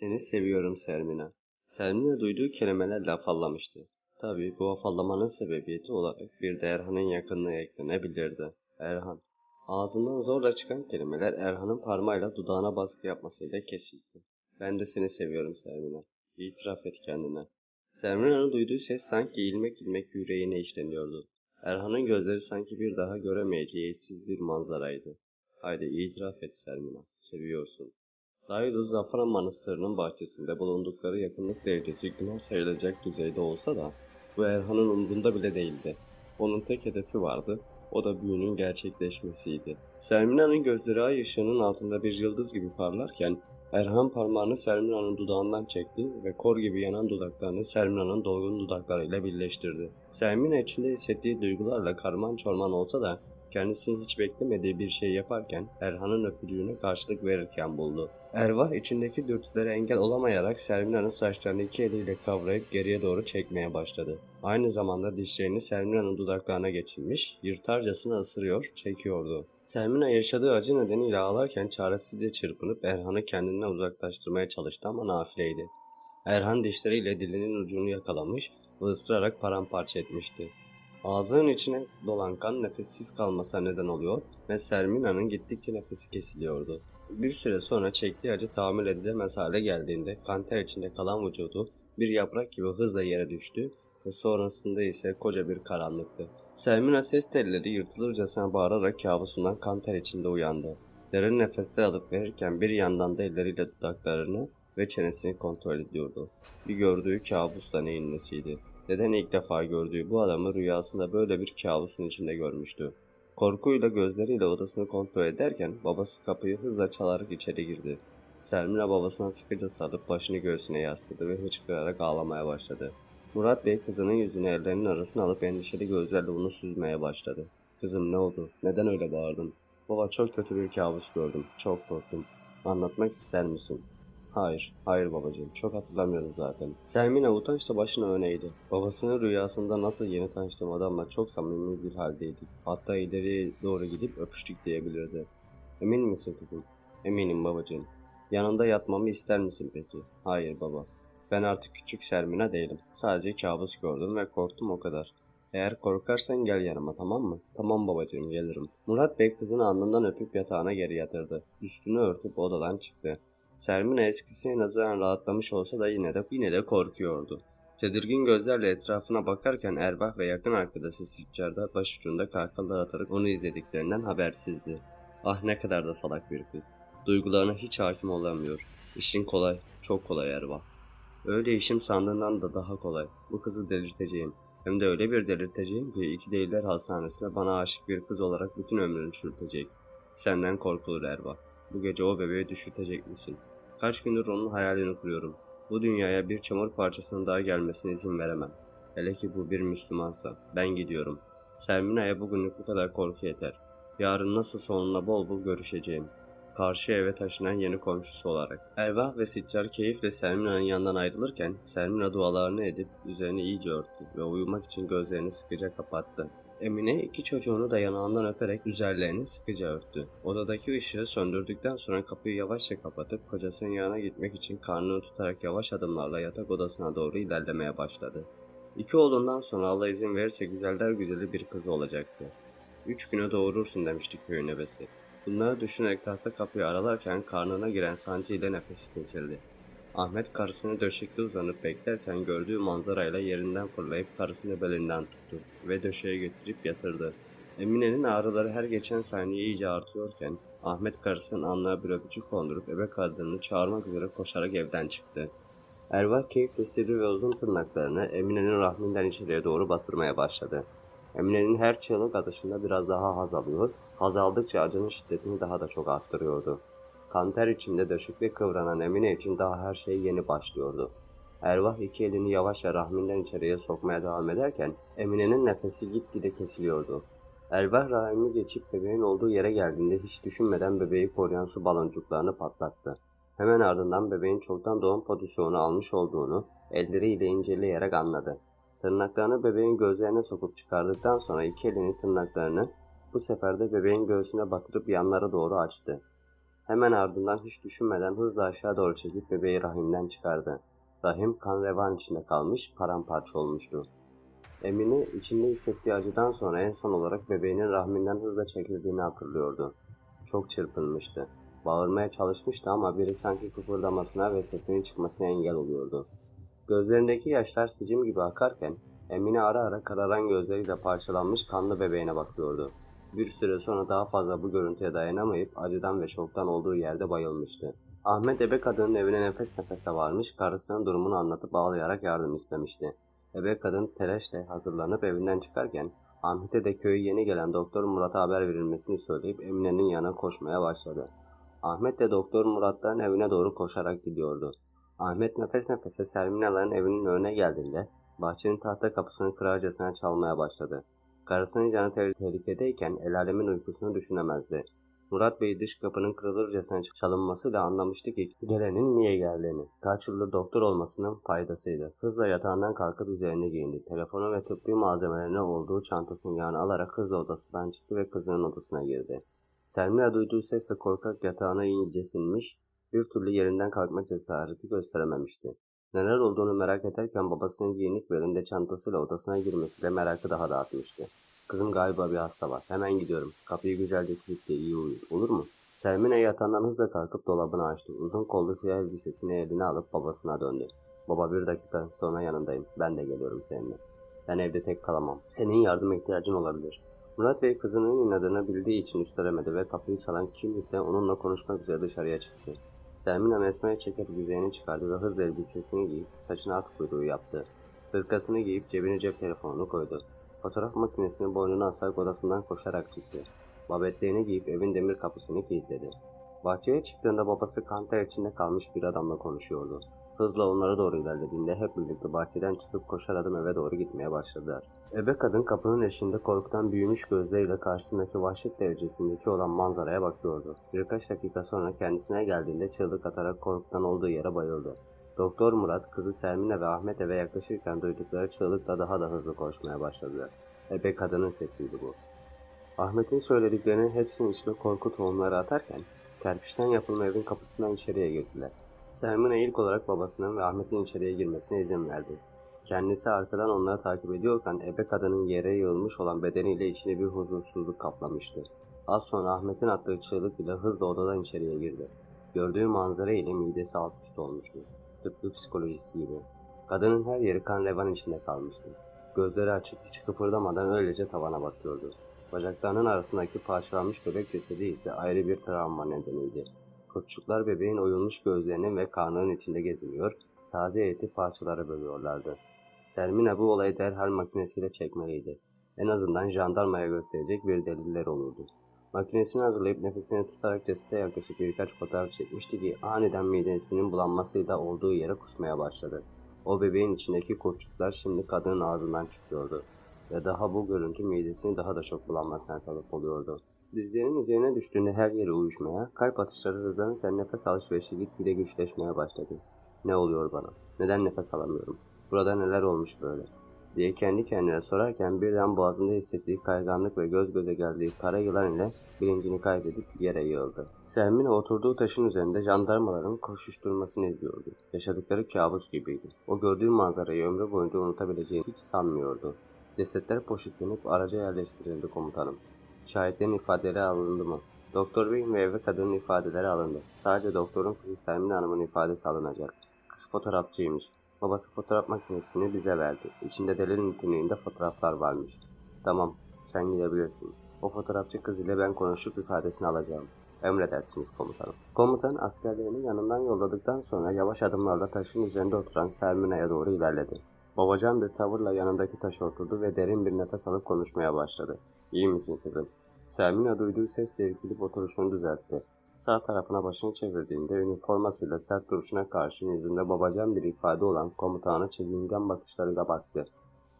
Seni seviyorum Sermina. Sermina duyduğu kelimelerle afallamıştı. Tabii bu afallamanın sebebiyeti olarak bir de Erhan'ın yakınlığı eklenebilirdi. Erhan. Ağzından zorla çıkan kelimeler Erhan'ın parmağıyla dudağına baskı yapmasıyla kesildi. Ben de seni seviyorum Sermina. İtiraf et kendine. Sermina'nın duyduğu ses sanki ilmek ilmek yüreğine işleniyordu. Erhan'ın gözleri sanki bir daha göremeyeceği eşsiz bir manzaraydı. Haydi itiraf et Sermina. Seviyorsun. Dailu Zafaran Manastırı'nın bahçesinde bulundukları yakınlık derecesi günah sayılacak düzeyde olsa da bu Erhan'ın umrunda bile değildi. Onun tek hedefi vardı, o da büyünün gerçekleşmesiydi. Sermina'nın gözleri ay ışığının altında bir yıldız gibi parlarken Erhan parmağını Sermina'nın dudağından çekti ve kor gibi yanan dudaklarını Sermina'nın dolgun dudaklarıyla birleştirdi. Sermina içinde hissettiği duygularla karman çorman olsa da kendisinin hiç beklemediği bir şey yaparken Erhan'ın öpücüğüne karşılık verirken buldu. Ervah içindeki dürtülere engel olamayarak Sermina'nın saçlarını iki eliyle kavrayıp geriye doğru çekmeye başladı. Aynı zamanda dişlerini Sermina'nın dudaklarına geçirmiş, yırtarcasına ısırıyor, çekiyordu. Sermina yaşadığı acı nedeniyle ağlarken çaresizce çırpınıp Erhan'ı kendinden uzaklaştırmaya çalıştı ama nafileydi. Erhan dişleriyle dilinin ucunu yakalamış ve ısırarak paramparça etmişti. Ağzının içine dolan kan nefessiz kalmasına neden oluyor ve Sermina'nın gittikçe nefesi kesiliyordu. Bir süre sonra çektiği acı tahammül edilemez hale geldiğinde kanter içinde kalan vücudu bir yaprak gibi hızla yere düştü ve sonrasında ise koca bir karanlıktı. Sermina ses telleri yırtılırcasına bağırarak kabusundan kanter içinde uyandı. Derin nefesler alıp verirken bir yandan da elleriyle dudaklarını ve çenesini kontrol ediyordu. Bir gördüğü kabus da neyin nesiydi? Neden ilk defa gördüğü bu adamı rüyasında böyle bir kabusun içinde görmüştü? Korkuyla gözleriyle odasını kontrol ederken babası kapıyı hızla çalarak içeri girdi. Selmina babasına sıkıca sarıp başını göğsüne yasladı ve hıçkırarak ağlamaya başladı. Murat Bey kızının yüzünü ellerinin arasına alıp endişeli gözlerle onu süzmeye başladı. Kızım ne oldu? Neden öyle bağırdın? Baba çok kötü bir kabus gördüm. Çok korktum. Anlatmak ister misin? Hayır, hayır babacığım. Çok hatırlamıyorum zaten. Selmina utançla başını öne eğdi. Babasının rüyasında nasıl yeni tanıştığım adamla çok samimi bir haldeydik. Hatta ileriye doğru gidip öpüştük diyebilirdi. Emin misin kızım? Eminim babacığım. Yanında yatmamı ister misin peki? Hayır baba. Ben artık küçük Sermina değilim. Sadece kabus gördüm ve korktum o kadar. Eğer korkarsan gel yanıma tamam mı? Tamam babacığım gelirim. Murat Bey kızını alnından öpüp yatağına geri yatırdı. Üstünü örtüp odadan çıktı. Sermina eskisine nazaran rahatlamış olsa da yine de yine de korkuyordu. Tedirgin gözlerle etrafına bakarken Erbah ve yakın arkadaşı Siccar'da başucunda kahkahalar atarak onu izlediklerinden habersizdi. Ah ne kadar da salak bir kız. Duygularına hiç hakim olamıyor. İşin kolay, çok kolay Erbah. Öyle işim sandığından da daha kolay. Bu kızı delirteceğim. Hem de öyle bir delirteceğim ki iki değiller hastanesinde bana aşık bir kız olarak bütün ömrünü çürütecek. Senden korkulur Erbah. Bu gece o bebeği düşürtecek misin? Kaç gündür onun hayalini kuruyorum. Bu dünyaya bir çamur parçasının daha gelmesine izin veremem. Hele ki bu bir Müslümansa. Ben gidiyorum. Sermina'ya bugünlük bu kadar korku yeter. Yarın nasıl sonunda bol bol görüşeceğim. Karşı eve taşınan yeni komşusu olarak. Ervah ve Siccar keyifle Sermina'nın yanından ayrılırken Sermina dualarını edip üzerini iyice örttü ve uyumak için gözlerini sıkıca kapattı. Emine iki çocuğunu da yanağından öperek üzerlerini sıkıca örttü. Odadaki ışığı söndürdükten sonra kapıyı yavaşça kapatıp kocasının yanına gitmek için karnını tutarak yavaş adımlarla yatak odasına doğru ilerlemeye başladı. İki oğlundan sonra Allah izin verirse güzeller güzeli bir kız olacaktı. Üç güne doğurursun demişti köyün ebesi. Bunları düşünerek tahta kapıyı aralarken karnına giren sancı ile nefesi kesildi. Ahmet karısını döşekte uzanıp beklerken gördüğü manzarayla yerinden fırlayıp karısını belinden tuttu ve döşeğe götürüp yatırdı. Emine'nin ağrıları her geçen saniye iyice artıyorken Ahmet karısının alnına bir öpücük kondurup ebe kadını çağırmak üzere koşarak evden çıktı. Ervah keyifle sivri ve uzun tırnaklarını Emine'nin rahminden içeriye doğru batırmaya başladı. Emine'nin her çığlık atışında biraz daha haz alıyor, haz aldıkça acının şiddetini daha da çok arttırıyordu. Kanter içinde döşekli kıvranan Emine için daha her şey yeni başlıyordu. Ervah iki elini yavaşça rahminden içeriye sokmaya devam ederken Emine'nin nefesi gitgide kesiliyordu. Ervah rahimi geçip bebeğin olduğu yere geldiğinde hiç düşünmeden bebeği koruyan su baloncuklarını patlattı. Hemen ardından bebeğin çoktan doğum pozisyonu almış olduğunu elleriyle inceleyerek anladı. Tırnaklarını bebeğin gözlerine sokup çıkardıktan sonra iki elini tırnaklarını bu sefer de bebeğin göğsüne batırıp yanlara doğru açtı. Hemen ardından hiç düşünmeden hızla aşağı doğru çekip bebeği rahimden çıkardı. Rahim kan revan içinde kalmış, paramparça olmuştu. Emine içinde hissettiği acıdan sonra en son olarak bebeğinin rahminden hızla çekildiğini hatırlıyordu. Çok çırpınmıştı. Bağırmaya çalışmıştı ama biri sanki kıpırdamasına ve sesinin çıkmasına engel oluyordu. Gözlerindeki yaşlar sicim gibi akarken Emine ara ara kararan gözleriyle parçalanmış kanlı bebeğine bakıyordu. Bir süre sonra daha fazla bu görüntüye dayanamayıp acıdan ve şoktan olduğu yerde bayılmıştı. Ahmet ebe kadının evine nefes nefese varmış, karısının durumunu anlatıp ağlayarak yardım istemişti. Ebe kadın telaşla hazırlanıp evinden çıkarken Ahmet'e de köyü yeni gelen Doktor Murat'a haber verilmesini söyleyip Emine'nin yanına koşmaya başladı. Ahmet de Doktor Murat'tan evine doğru koşarak gidiyordu. Ahmet nefes nefese Serminaların evinin önüne geldiğinde bahçenin tahta kapısını kırarcasına çalmaya başladı. Karısının canı te- tehlikedeyken el alemin uykusunu düşünemezdi. Murat Bey dış kapının kırılırcasına çalınmasıyla anlamıştı ki gelenin niye geldiğini. Kaç yıldır doktor olmasının faydasıydı. Hızla yatağından kalkıp üzerine giyindi. Telefonu ve tıbbi malzemelerini olduğu çantasının yanına alarak hızla odasından çıktı ve kızının odasına girdi. Selmira duyduğu sesle korkak yatağına iyice sinmiş, bir türlü yerinden kalkma cesareti gösterememişti. Neler olduğunu merak ederken babasının giyinik ve elinde çantasıyla odasına girmesiyle merakı daha da artmıştı. Kızım galiba bir hasta var. Hemen gidiyorum. Kapıyı güzelce kilitle iyi uyu. Olur mu? Selmine yatağından hızla kalkıp dolabını açtı. Uzun kollu siyah elbisesini eline alıp babasına döndü. Baba bir dakika sonra yanındayım. Ben de geliyorum seninle. Ben evde tek kalamam. Senin yardıma ihtiyacın olabilir. Murat Bey kızının inadını bildiği için üstelemedi ve kapıyı çalan kim ise onunla konuşmak üzere dışarıya çıktı. Selmina mesmaya çekerek yüzeyini çıkardı ve hızla elbisesini giyip saçına at kuyruğu yaptı. Hırkasını giyip cebine cep telefonunu koydu. Fotoğraf makinesini boynuna asarak odasından koşarak çıktı. Babetlerini giyip evin demir kapısını kilitledi. Bahçeye çıktığında babası kanter içinde kalmış bir adamla konuşuyordu. Hızla onlara doğru ilerlediğinde hep birlikte bahçeden çıkıp koşar adım eve doğru gitmeye başladılar. Ebe kadın kapının eşiğinde korkudan büyümüş gözleriyle karşısındaki vahşet derecesindeki olan manzaraya bakıyordu. Birkaç dakika sonra kendisine geldiğinde çığlık atarak korkudan olduğu yere bayıldı. Doktor Murat, kızı Selmine ve Ahmet eve yaklaşırken duydukları çığlıkla daha da hızlı koşmaya başladılar. Ebe kadının sesiydi bu. Ahmet'in söylediklerinin hepsinin içine korku tohumları atarken, kerpiçten yapılma evin kapısından içeriye girdiler. Selmine ilk olarak babasının ve Ahmet'in içeriye girmesine izin verdi. Kendisi arkadan onları takip ediyorken ebe kadının yere yığılmış olan bedeniyle içine bir huzursuzluk kaplamıştı. Az sonra Ahmet'in attığı çığlık ile hızla odadan içeriye girdi. Gördüğü manzara ile midesi alt üst olmuştu. Tıpkı psikolojisi gibi. Kadının her yeri kan revan içinde kalmıştı. Gözleri açık hiç kıpırdamadan öylece tavana bakıyordu. Bacaklarının arasındaki parçalanmış bebek cesedi ise ayrı bir travma nedeniydi. Kurtçuklar bebeğin oyulmuş gözlerinin ve karnının içinde geziniyor, taze eti parçalara bölüyorlardı. Sermina bu olayı derhal makinesiyle çekmeliydi. En azından jandarmaya gösterecek bir deliller olurdu. Makinesini hazırlayıp nefesini tutarak cesete yaklaşık birkaç fotoğraf çekmişti ki aniden midesinin bulanmasıyla olduğu yere kusmaya başladı. O bebeğin içindeki kurtçuklar şimdi kadının ağzından çıkıyordu. Ve daha bu görüntü midesini daha da çok bulanmasına sebep oluyordu. Dizlerinin üzerine düştüğünde her yeri uyuşmaya, kalp atışları hızlanırken nefes alışverişi gitgide güçleşmeye başladı. Ne oluyor bana? Neden nefes alamıyorum? Burada neler olmuş böyle? diye kendi kendine sorarken birden boğazında hissettiği kayganlık ve göz göze geldiği kara yılan ile bilincini kaybedip yere yığıldı. Selmine oturduğu taşın üzerinde jandarmaların koşuşturmasını izliyordu. Yaşadıkları kabus gibiydi. O gördüğü manzarayı ömrü boyunca unutabileceğini hiç sanmıyordu. Cesetler poşetlenip araca yerleştirildi komutanım. Şahitlerin ifadeleri alındı mı? Doktor Bey'in ve eve kadının ifadeleri alındı. Sadece doktorun kızı Selmine Hanım'ın ifadesi alınacak. Kız fotoğrafçıymış. Babası fotoğraf makinesini bize verdi. İçinde delil niteliğinde fotoğraflar varmış. Tamam, sen gidebilirsin. O fotoğrafçı kız ile ben konuşup ifadesini alacağım. Emredersiniz komutanım. Komutan askerlerinin yanından yolladıktan sonra yavaş adımlarla taşın üzerinde oturan Selmine'ye doğru ilerledi. Babacan bir tavırla yanındaki taşa oturdu ve derin bir nefes alıp konuşmaya başladı. İyi misin kızım? Selmina duyduğu sesle irkilip oturuşunu düzeltti. Sağ tarafına başını çevirdiğinde üniformasıyla sert duruşuna karşı yüzünde babacan bir ifade olan komutanı çekingen bakışlarıyla baktı.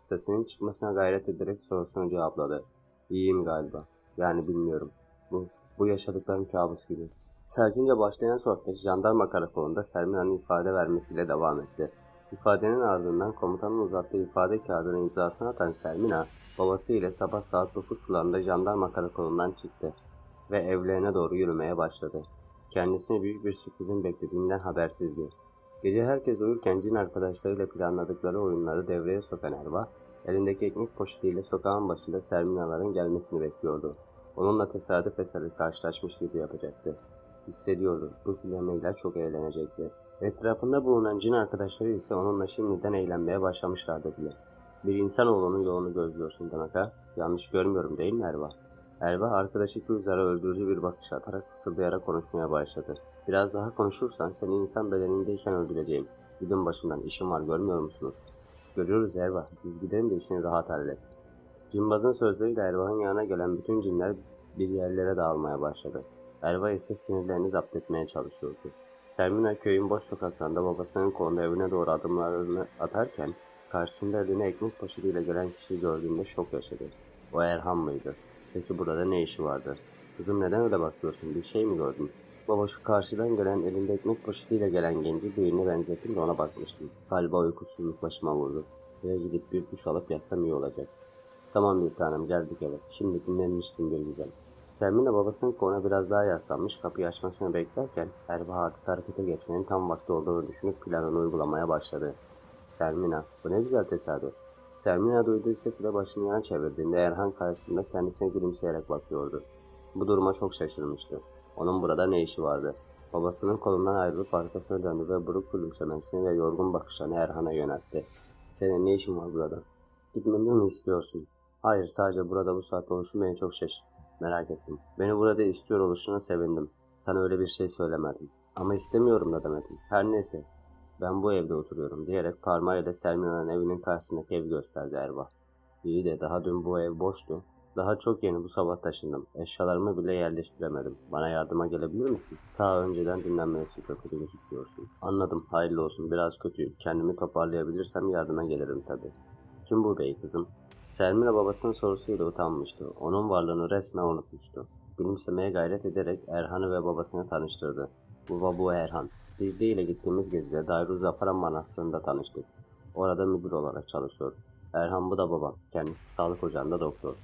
Sesinin çıkmasına gayret ederek sorusunu cevapladı. İyiyim galiba. Yani bilmiyorum. Bu, bu yaşadıklarım kabus gibi. Sakince başlayan sohbet jandarma karakolunda Sermina'nın ifade vermesiyle devam etti. İfadenin ardından komutanın uzattığı ifade kağıdını imzasını atan Sermina, babası ile sabah saat 9 sularında jandarma karakolundan çıktı ve evlerine doğru yürümeye başladı. Kendisini büyük bir sürprizin beklediğinden habersizdi. Gece herkes uyurken cin arkadaşlarıyla planladıkları oyunları devreye sokan Erva, elindeki ekmek poşetiyle sokağın başında Serminaların gelmesini bekliyordu. Onunla tesadüf eseri karşılaşmış gibi yapacaktı. Hissediyordu, bu planıyla çok eğlenecekti. Etrafında bulunan cin arkadaşları ise onunla şimdiden eğlenmeye başlamışlardı bile. Bir insanoğlunun yolunu gözlüyorsun demek ha? Yanlış görmüyorum değil mi Erva? Erva arkadaşı Gülzar'a öldürücü bir bakış atarak fısıldayarak konuşmaya başladı. Biraz daha konuşursan seni insan bedenindeyken öldüreceğim. Gidin başımdan işim var görmüyor musunuz? Görüyoruz Erva. Biz gidelim de işini rahat hallet. Cimbazın sözleriyle Erva'nın yanına gelen bütün cinler bir yerlere dağılmaya başladı. Erva ise sinirlerini zapt etmeye çalışıyordu. Sermina köyün boş sokaklarında babasının kolunda evine doğru adımlarını atarken karşısında eline ekmek poşetiyle gelen kişiyi gördüğünde şok yaşadı. O Erhan mıydı? Peki burada ne işi vardı? Kızım neden öyle bakıyorsun? Bir şey mi gördün? Baba şu karşıdan gelen elinde ekmek poşetiyle gelen genci birine benzettim de ona bakmıştım. Galiba uykusuzluk başıma vurdu. Eve gidip bir duş alıp yatsam iyi olacak. Tamam bir tanem geldik eve. Şimdi dinlenmişsin bir güzel. Sermina babasının koluna biraz daha yaslanmış kapıyı açmasını beklerken Erba artık harekete geçmenin tam vakti olduğunu düşünüp planını uygulamaya başladı. Sermina, bu ne güzel tesadüf. Sermina duyduğu sesiyle başını yana çevirdiğinde Erhan karşısında kendisine gülümseyerek bakıyordu. Bu duruma çok şaşırmıştı. Onun burada ne işi vardı? Babasının kolundan ayrılıp arkasına döndü ve buruk gülümsemesini ve yorgun bakışlarını Erhan'a yöneltti. Senin ne işin var burada? Gitmemi mi istiyorsun? Hayır, sadece burada bu saatte oluşum beni çok şaşırttı. Merak ettim. Beni burada istiyor oluşuna sevindim. Sana öyle bir şey söylemedim. Ama istemiyorum da demedim. Her neyse. Ben bu evde oturuyorum diyerek parmağıyla Selmina'nın evinin karşısındaki evi gösterdi Erva. İyi de daha dün bu ev boştu. Daha çok yeni bu sabah taşındım. Eşyalarımı bile yerleştiremedim. Bana yardıma gelebilir misin? Ta önceden dinlenmesi kötü gözüküyorsun. Anladım. Hayırlı olsun. Biraz kötüyüm. Kendimi toparlayabilirsem yardıma gelirim tabii. Kim bu bey kızım? Selmina babasının sorusuyla utanmıştı. Onun varlığını resmen unutmuştu. Gülümsemeye gayret ederek Erhan'ı ve babasını tanıştırdı. Baba bu Erhan. Dicle ile gittiğimiz gezide Darüzafaran Manastırı'nda tanıştık. Orada müdür olarak çalışıyor. Erhan bu da babam. Kendisi sağlık ocağında doktor.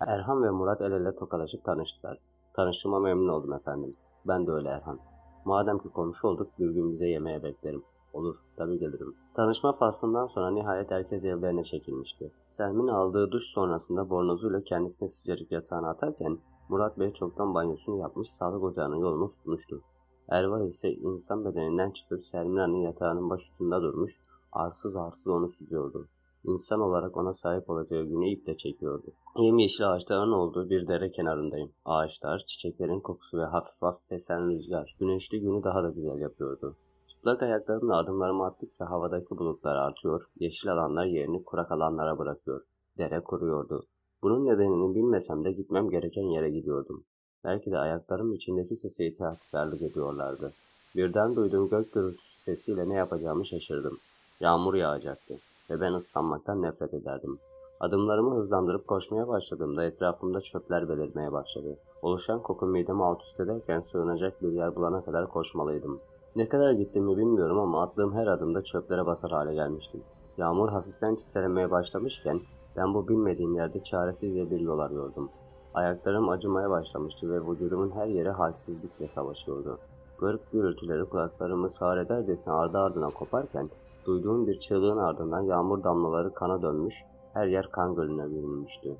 Erhan ve Murat el ele tokalaşıp tanıştılar. Tanıştığıma memnun oldum efendim. Ben de öyle Erhan. Madem ki komşu olduk bir gün bize yemeğe beklerim. Olur, tabii gelirim. Tanışma faslından sonra nihayet herkes evlerine çekilmişti. Selmin aldığı duş sonrasında bornozuyla kendisini sıcacık yatağına atarken Murat Bey çoktan banyosunu yapmış sağlık ocağının yolunu tutmuştu. Erva ise insan bedeninden çıkıp Selmina'nın yatağının başucunda durmuş, arsız arsız onu süzüyordu. İnsan olarak ona sahip olacağı günü iple çekiyordu. Yemyeşil ağaçların olduğu bir dere kenarındayım. Ağaçlar, çiçeklerin kokusu ve hafif hafif esen rüzgar güneşli günü daha da güzel yapıyordu. Çıplak ayaklarımla adımlarımı attıkça havadaki bulutlar artıyor, yeşil alanlar yerini kurak alanlara bırakıyor. Dere kuruyordu. Bunun nedenini bilmesem de gitmem gereken yere gidiyordum. Belki de ayaklarım içindeki sese itaatkarlık ediyorlardı. Birden duyduğum gök gürültüsü sesiyle ne yapacağımı şaşırdım. Yağmur yağacaktı ve ben ıslanmaktan nefret ederdim. Adımlarımı hızlandırıp koşmaya başladığımda etrafımda çöpler belirmeye başladı. Oluşan koku midemi alt üst ederken sığınacak bir yer bulana kadar koşmalıydım. Ne kadar gittiğimi bilmiyorum ama attığım her adımda çöplere basar hale gelmiştim. Yağmur hafiften çiselemeye başlamışken ben bu bilmediğim yerde çaresizce bir yol arıyordum. Ayaklarım acımaya başlamıştı ve vücudumun her yeri halsizlikle savaşıyordu. Garip gürültüleri kulaklarımı sağır edercesine ardı ardına koparken duyduğum bir çığlığın ardından yağmur damlaları kana dönmüş, her yer kan gölüne bürünmüştü.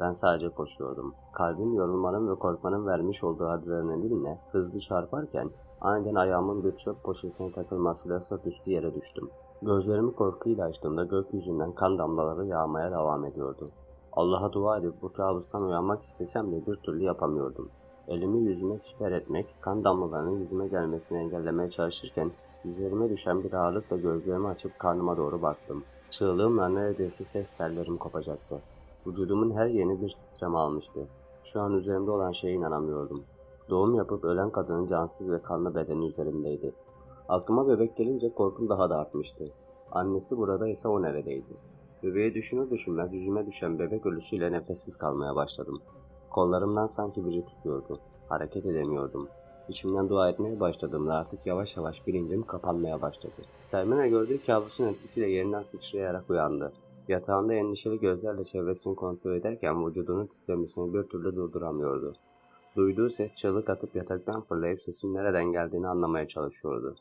Ben sadece koşuyordum. Kalbim yorulmanın ve korkmanın vermiş olduğu adrenalininle hızlı çarparken aniden ayağımın bir çöp poşetine takılmasıyla sırt üstü yere düştüm. Gözlerimi korkuyla açtığımda gökyüzünden kan damlaları yağmaya devam ediyordu. Allah'a dua edip bu kabustan uyanmak istesem de bir türlü yapamıyordum. Elimi yüzüme siper etmek, kan damlalarının yüzüme gelmesini engellemeye çalışırken üzerime düşen bir ağırlıkla gözlerimi açıp karnıma doğru baktım. Çığlığımla neredeyse ses tellerim kopacaktı. Vücudumun her yerini bir titreme almıştı. Şu an üzerimde olan şeye inanamıyordum. Doğum yapıp ölen kadının cansız ve kanlı bedeni üzerimdeydi. Aklıma bebek gelince korkum daha da artmıştı. Annesi burada ise o neredeydi? Bebeği düşünür düşünmez yüzüme düşen bebek ölüsüyle nefessiz kalmaya başladım. Kollarımdan sanki biri tutuyordu. Hareket edemiyordum. İçimden dua etmeye başladığımda artık yavaş yavaş bilincim kapanmaya başladı. Selmina gördüğü kabusun etkisiyle yerinden sıçrayarak uyandı. Yatağında endişeli gözlerle çevresini kontrol ederken vücudunun titremesini bir türlü durduramıyordu. Duyduğu ses çığlık atıp yataktan fırlayıp sesin nereden geldiğini anlamaya çalışıyordu.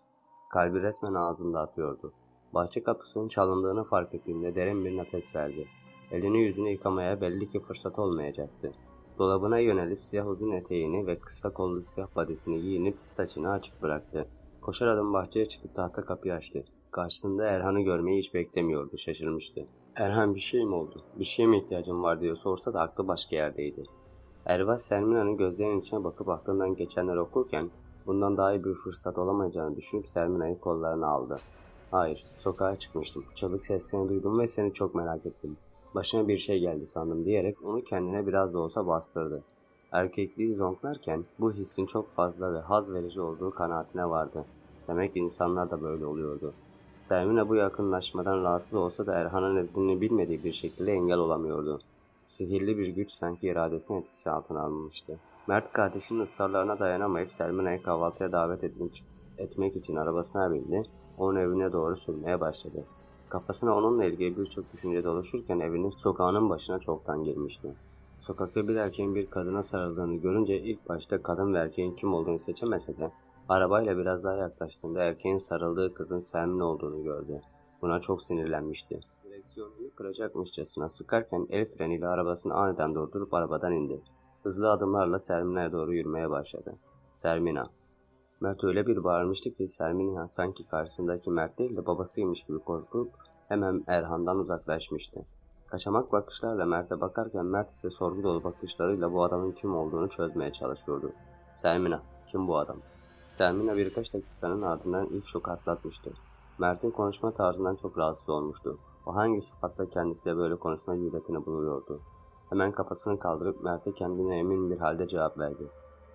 Kalbi resmen ağzında atıyordu. Bahçe kapısının çalındığını fark ettiğinde derin bir nefes verdi. Elini yüzünü yıkamaya belli ki fırsat olmayacaktı. Dolabına yönelip siyah uzun eteğini ve kısa kollu siyah badesini giyinip saçını açık bıraktı. Koşar adım bahçeye çıkıp tahta kapıyı açtı. Karşısında Erhan'ı görmeyi hiç beklemiyordu, şaşırmıştı. Erhan bir şey mi oldu? Bir şeye mi ihtiyacım var diye sorsa da aklı başka yerdeydi. Ervas Sermina'nın gözlerinin içine bakıp aklından geçenleri okurken bundan daha iyi bir fırsat olamayacağını düşünüp Sermina'yı kollarına aldı. Hayır, sokağa çıkmıştım. Çığlık seslerini duydum ve seni çok merak ettim. Başına bir şey geldi sandım diyerek onu kendine biraz da olsa bastırdı. Erkekliği zonklarken bu hissin çok fazla ve haz verici olduğu kanaatine vardı. Demek insanlar da böyle oluyordu. Sermina bu yakınlaşmadan rahatsız olsa da Erhan'ın nedenini bilmediği bir şekilde engel olamıyordu. Sihirli bir güç sanki iradesini etkisi altına almıştı. Mert kardeşinin ısrarlarına dayanamayıp Sermina'yı kahvaltıya davet etmek için arabasına bindi. Onun evine doğru sürmeye başladı. Kafasına onunla ilgili birçok düşünce dolaşırken evinin sokağının başına çoktan girmişti. Sokakta bir erkeğin bir kadına sarıldığını görünce ilk başta kadın ve erkeğin kim olduğunu seçemese de arabayla biraz daha yaklaştığında erkeğin sarıldığı kızın Selmin olduğunu gördü. Buna çok sinirlenmişti. Direksiyonunu kıracakmışçasına sıkarken el freniyle arabasını aniden durdurup arabadan indi. Hızlı adımlarla Sermina'ya doğru yürümeye başladı. Sermina. Mert öyle bir bağırmıştı ki Sermina sanki karşısındaki Mert değil de babasıymış gibi korkup hemen Erhan'dan uzaklaşmıştı. Kaçamak bakışlarla Mert'e bakarken Mert ise sorgu dolu bakışlarıyla bu adamın kim olduğunu çözmeye çalışıyordu. Sermina, kim bu adam? Sermina birkaç dakikanın ardından ilk şoku atlatmıştı. Mert'in konuşma tarzından çok rahatsız olmuştu. O hangi sıfatla kendisiyle böyle konuşma cüretini buluyordu. Hemen kafasını kaldırıp Mert'e kendine emin bir halde cevap verdi.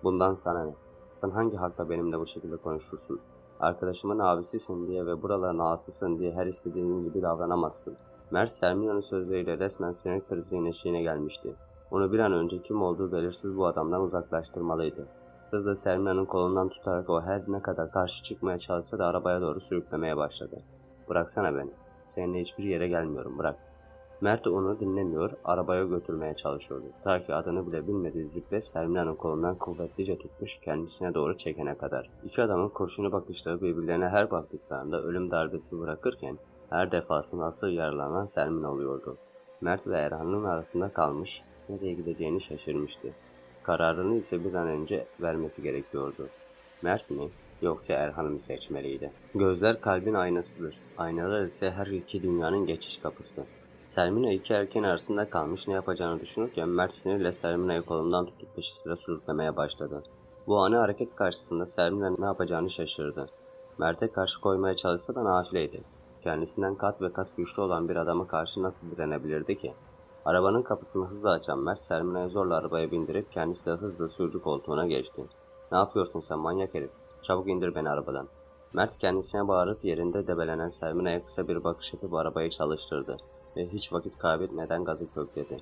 Bundan sana ne? Sen hangi hakla benimle bu şekilde konuşursun? Arkadaşımın abisisin diye ve buraların ağasısın diye her istediğin gibi davranamazsın. Mert Sermina'nın sözleriyle resmen sinir krizinin eşiğine gelmişti. Onu bir an önce kim olduğu belirsiz bu adamdan uzaklaştırmalıydı. Kız da Sermina'nın kolundan tutarak o her ne kadar karşı çıkmaya çalışsa da arabaya doğru sürüklemeye başladı. Bıraksana beni. Seninle hiçbir yere gelmiyorum bırak. Mert onu dinlemiyor, arabaya götürmeye çalışıyordu. Ta ki adını bile bilmediği Züppe Sermina'nın kolundan kuvvetlice tutmuş kendisine doğru çekene kadar. İki adamın kurşunu bakışları birbirlerine her baktıklarında ölüm darbesi bırakırken her defasında asıl yaralanan Sermin oluyordu. Mert ve Erhan'ın arasında kalmış, nereye gideceğini şaşırmıştı. Kararını ise bir an önce vermesi gerekiyordu. Mert mi yoksa Erhan'ı mı seçmeliydi? Gözler kalbin aynasıdır. Aynalar ise her iki dünyanın geçiş kapısı. Sermina iki erken arasında kalmış ne yapacağını düşünürken Mert sinirle Sermina'yı kolundan tutup peşi sıra sürüklemeye başladı. Bu ani hareket karşısında Sermina ne yapacağını şaşırdı. Mert'e karşı koymaya çalışsa da nafileydi. Kendisinden kat ve kat güçlü olan bir adama karşı nasıl direnebilirdi ki? Arabanın kapısını hızla açan Mert Sermina'yı zorla arabaya bindirip kendisi de hızla sürücü koltuğuna geçti. Ne yapıyorsun sen manyak herif? Çabuk indir beni arabadan. Mert kendisine bağırıp yerinde debelenen Sermina'ya kısa bir bakış atıp arabayı çalıştırdı ve hiç vakit kaybetmeden gazı kökledi.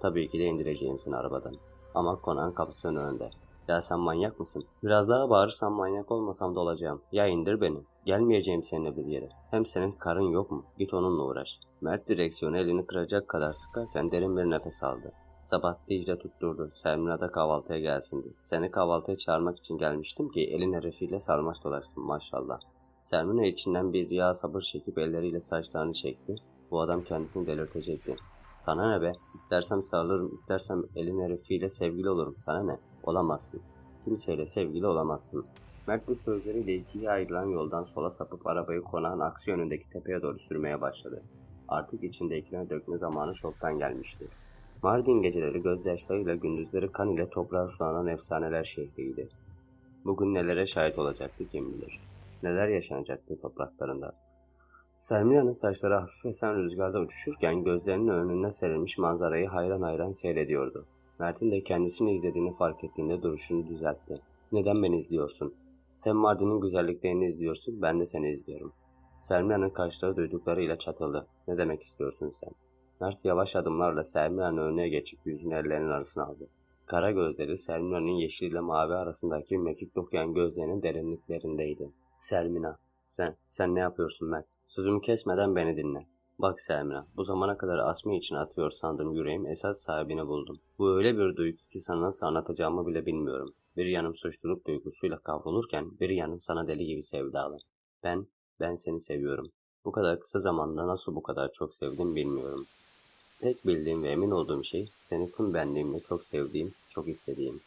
Tabii ki de indireceğim seni arabadan. Ama konağın kapısının önünde. Ya sen manyak mısın? Biraz daha bağırırsan manyak olmasam da olacağım. Ya indir beni. Gelmeyeceğim seninle bir yere. Hem senin karın yok mu? Git onunla uğraş. Mert direksiyonu elini kıracak kadar sıkarken derin bir nefes aldı. Sabah Dicle tutturdu. Selmina da kahvaltıya gelsin diye. Seni kahvaltıya çağırmak için gelmiştim ki elin herifiyle sarmaş dolaşsın maşallah. Selmina içinden bir yağ sabır çekip elleriyle saçlarını çekti. Bu adam kendisini delirtecekti. Sana ne be? İstersem sarılırım, istersem elin herifiyle sevgili olurum. Sana ne? Olamazsın. Kimseyle sevgili olamazsın. Mert bu sözleriyle ikiye ayrılan yoldan sola sapıp arabayı konağın aksi yönündeki tepeye doğru sürmeye başladı. Artık içindekine dökme zamanı çoktan gelmişti. Mardin geceleri gözyaşlarıyla gündüzleri kan ile toprağa sulanan efsaneler şehriydi. Bugün nelere şahit olacaktı kim bilir. Neler yaşanacaktı topraklarında. Sermina'nın saçları hafif esen rüzgarda uçuşurken gözlerinin önüne serilmiş manzarayı hayran hayran seyrediyordu. Mert'in de kendisini izlediğini fark ettiğinde duruşunu düzeltti. Neden beni izliyorsun? Sen Mardin'in güzelliklerini izliyorsun, ben de seni izliyorum. Sermina'nın kaşları duyduklarıyla çatıldı. Ne demek istiyorsun sen? Mert yavaş adımlarla Sermina'nın önüne geçip yüzünü ellerinin arasına aldı. Kara gözleri Sermina'nın yeşil ile mavi arasındaki mekik dokuyan gözlerinin derinliklerindeydi. Sermina, sen, sen ne yapıyorsun Mert? Sözümü kesmeden beni dinle. Bak Selmina, bu zamana kadar Asmi için atıyor sandığım yüreğim esas sahibini buldum. Bu öyle bir duygu ki sana nasıl anlatacağımı bile bilmiyorum. Bir yanım suçluluk duygusuyla kavrulurken bir yanım sana deli gibi sevdalı. Ben, ben seni seviyorum. Bu kadar kısa zamanda nasıl bu kadar çok sevdim bilmiyorum. Tek bildiğim ve emin olduğum şey seni tüm benliğimle çok sevdiğim, çok istediğim.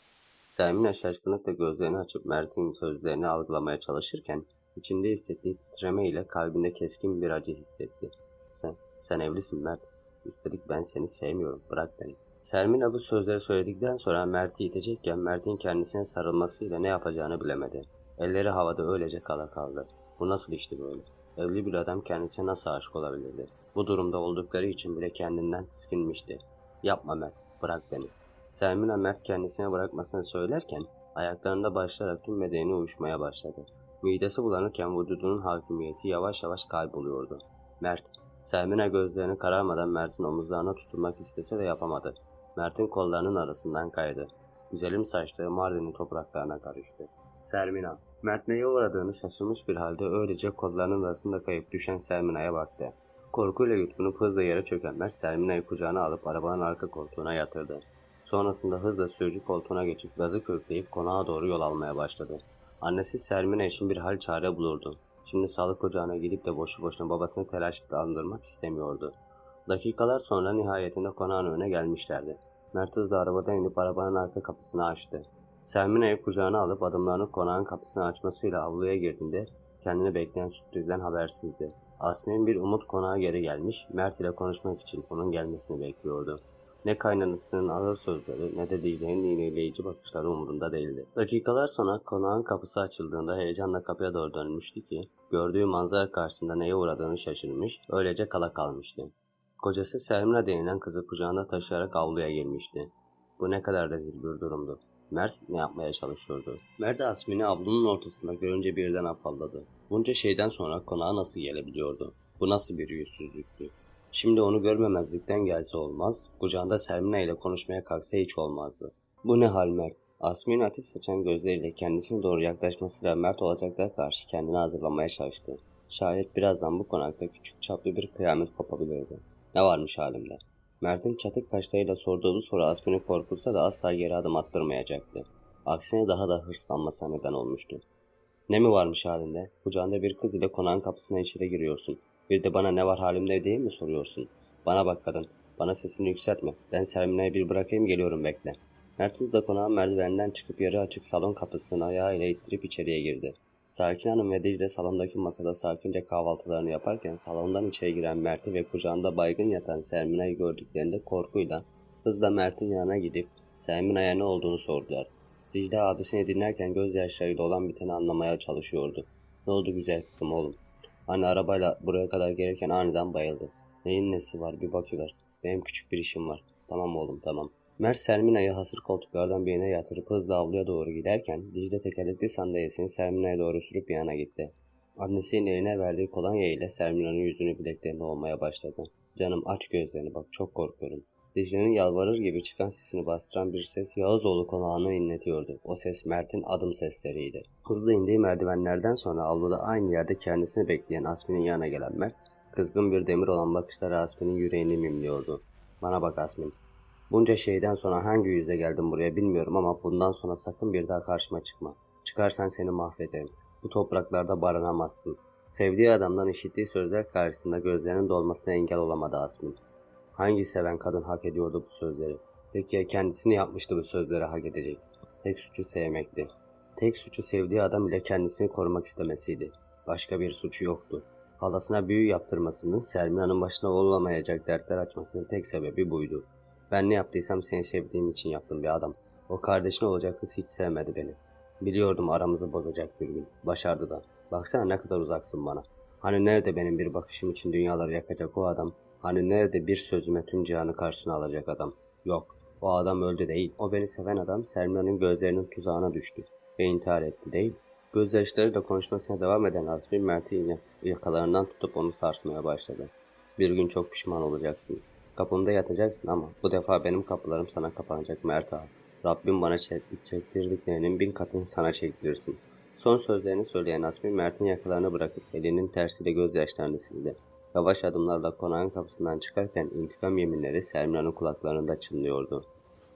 Selmina şaşkınlıkla gözlerini açıp Mert'in sözlerini algılamaya çalışırken içinde hissettiği titreme ile kalbinde keskin bir acı hissetti. Sen, sen evlisin Mert. Üstelik ben seni sevmiyorum. Bırak beni. Selmina bu sözleri söyledikten sonra Mert'i itecekken Mert'in kendisine sarılmasıyla ne yapacağını bilemedi. Elleri havada öylece kala kaldı. Bu nasıl işti böyle? Evli bir adam kendisine nasıl aşık olabilirdi? Bu durumda oldukları için bile kendinden tiskinmişti. Yapma Mert, bırak beni. Selmina Mert kendisine bırakmasını söylerken ayaklarında başlayarak tüm bedeni uyuşmaya başladı. Midesi bulanırken vücudunun hakimiyeti yavaş yavaş kayboluyordu. Mert, Selmina gözlerini kararmadan Mert'in omuzlarına tutunmak istese de yapamadı. Mert'in kollarının arasından kaydı. Güzelim saçları Mardin'in topraklarına karıştı. Selmina, Mert neye uğradığını şaşırmış bir halde öylece kollarının arasında kayıp düşen Selmina'ya baktı. Korkuyla yutkunup hızla yere çöken Mert Selmina'yı kucağına alıp arabanın arka koltuğuna yatırdı. Sonrasında hızla sürücü koltuğuna geçip gazı kökleyip konağa doğru yol almaya başladı. Annesi Selmina için bir hal çare bulurdu. Şimdi sağlık ocağına gidip de boşu boşuna babasını telaşlandırmak istemiyordu. Dakikalar sonra nihayetinde konağın önüne gelmişlerdi. Mert hızla arabadan inip arabanın arka kapısını açtı. Selmina'yı kucağına alıp adımlarını konağın kapısını açmasıyla avluya girdiğinde kendini bekleyen sürprizden habersizdi. Asmin bir umut konağa geri gelmiş, Mert ile konuşmak için onun gelmesini bekliyordu. Ne kaynanasının ağır sözleri ne de Dicle'nin iğneleyici bakışları umurunda değildi. Dakikalar sonra konağın kapısı açıldığında heyecanla kapıya doğru dönmüştü ki gördüğü manzara karşısında neye uğradığını şaşırmış, öylece kala kalmıştı. Kocası Selmina denilen kızı kucağında taşıyarak avluya girmişti. Bu ne kadar rezil bir durumdu. Mert ne yapmaya çalışıyordu? Mert Asmin'i avlunun ortasında görünce birden afalladı. Bunca şeyden sonra konağa nasıl gelebiliyordu? Bu nasıl bir yüzsüzlüktü? Şimdi onu görmemezlikten gelse olmaz, kucağında Selmina ile konuşmaya kalksa hiç olmazdı. Bu ne hal Mert? Asmin ateş saçan gözleriyle kendisine doğru yaklaşmasıyla Mert olacaklara karşı kendini hazırlamaya çalıştı. Şayet birazdan bu konakta küçük çaplı bir kıyamet kopabilirdi. Ne varmış halimde? Mert'in çatık kaşlarıyla sorduğu bu soru Asmin'i korkutsa da asla geri adım attırmayacaktı. Aksine daha da hırslanmasına neden olmuştu. Ne mi varmış halinde? Kucağında bir kız ile konağın kapısına içeri giriyorsun. Bir de bana ne var halimde diye mi soruyorsun? Bana bak kadın. Bana sesini yükseltme. Ben Selmina'yı bir bırakayım geliyorum bekle. Mert hızla konağın merdivenden çıkıp yarı açık salon kapısını ayağıyla ittirip içeriye girdi. Sakin Hanım ve Dicle salondaki masada sakince kahvaltılarını yaparken salondan içeri giren Mert'i ve kucağında baygın yatan Selmina'yı gördüklerinde korkuyla hızla Mert'in yanına gidip Selmina'ya ne olduğunu sordular. Dicle abisini dinlerken gözyaşlarıyla olan biteni anlamaya çalışıyordu. Ne oldu güzel kızım oğlum? Anne arabayla buraya kadar gelirken aniden bayıldı. Neyin nesi var bir bakıver. Benim küçük bir işim var. Tamam oğlum tamam. Mert Selmina'yı hasır koltuklardan birine yatırıp hızla avluya doğru giderken Dicle tekerlekli sandalyesini Selmina'ya doğru sürüp yana gitti. Annesinin eline verdiği kolonya ile Selmina'nın yüzünü bileklerine olmaya başladı. Canım aç gözlerini bak çok korkuyorum. Dicle'nin yalvarır gibi çıkan sesini bastıran bir ses Yağızoğlu konağını inletiyordu. O ses Mert'in adım sesleriydi. Hızlı indiği merdivenlerden sonra avluda aynı yerde kendisini bekleyen Asmin'in yanına gelen Mert, kızgın bir demir olan bakışları Asmin'in yüreğini mimliyordu. Bana bak Asmin, Bunca şeyden sonra hangi yüzle geldim buraya bilmiyorum ama bundan sonra sakın bir daha karşıma çıkma. Çıkarsan seni mahvederim. Bu topraklarda barınamazsın. Sevdiği adamdan işittiği sözler karşısında gözlerinin dolmasına engel olamadı Asmin. Hangi seven kadın hak ediyordu bu sözleri? Peki ya kendisini yapmıştı bu sözleri hak edecek? Tek suçu sevmekti. Tek suçu sevdiği adam ile kendisini korumak istemesiydi. Başka bir suçu yoktu. Halasına büyü yaptırmasının Selmina'nın başına olamayacak dertler açmasının tek sebebi buydu. Ben ne yaptıysam seni sevdiğim için yaptım bir adam. O kardeşin olacak kız hiç sevmedi beni. Biliyordum aramızı bozacak bir gün. Başardı da. Baksana ne kadar uzaksın bana. Hani nerede benim bir bakışım için dünyaları yakacak o adam? Hani nerede bir sözüme tüm cihanı karşısına alacak adam? Yok. O adam öldü değil. O beni seven adam Selma'nın gözlerinin tuzağına düştü. Ve intihar etti değil. Gözyaşlarıyla konuşmasına devam eden Asmin Mert'i yine yakalarından tutup onu sarsmaya başladı. Bir gün çok pişman olacaksın. Kapımda yatacaksın ama bu defa benim kapılarım sana kapanacak Mert ağa. Rabbim bana çektik çektirdiklerinin bin katını sana çektirsin. Son sözlerini söyleyen Asmin Mert'in yakalarını bırakıp elinin tersiyle gözyaşlarını sildi. Yavaş adımlarla konağın kapısından çıkarken intikam yeminleri Sermina'nın kulaklarında çınlıyordu.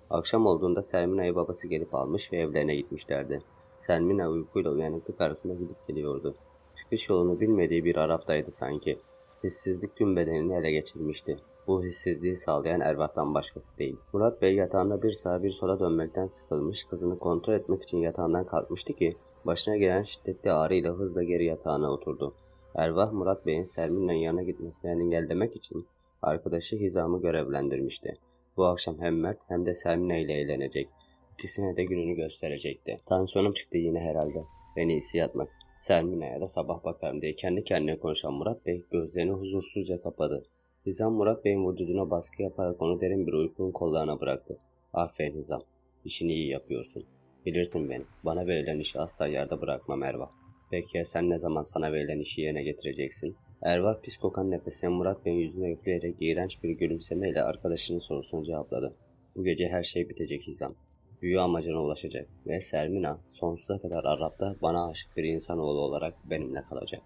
Akşam olduğunda Sermina'yı babası gelip almış ve evlerine gitmişlerdi. Sermina uykuyla uyanıklık arasında gidip geliyordu. Çıkış yolunu bilmediği bir araftaydı sanki. Hissizlik tüm bedenini ele geçirmişti. Bu hissizliği sağlayan Ervat'tan başkası değil. Murat Bey yatağında bir sağa bir sola dönmekten sıkılmış, kızını kontrol etmek için yatağından kalkmıştı ki, başına gelen şiddetli ağrıyla hızla geri yatağına oturdu. Ervah Murat Bey'in Sermina'nın yanına gitmesini engellemek için arkadaşı Hizam'ı görevlendirmişti. Bu akşam hem Mert hem de Sermina ile eğlenecek. İkisine de gününü gösterecekti. Tansiyonum çıktı yine herhalde. Beni iyisi yatmak. Sermina'ya da sabah bakarım diye kendi kendine konuşan Murat Bey gözlerini huzursuzca kapadı. Hizam Murat Bey'in vücuduna baskı yaparak onu derin bir uykunun kollarına bıraktı. Aferin Hizam. İşini iyi yapıyorsun. Bilirsin beni. Bana verilen işi asla yerde bırakmam Erva. Peki ya sen ne zaman sana verilen işi yerine getireceksin? Erva pis kokan nefesine Murat Bey'in yüzüne üfleyerek iğrenç bir gülümsemeyle arkadaşının sorusunu cevapladı. Bu gece her şey bitecek Hizam. Büyü amacına ulaşacak ve Sermina sonsuza kadar Arraf'ta bana aşık bir insanoğlu olarak benimle kalacak.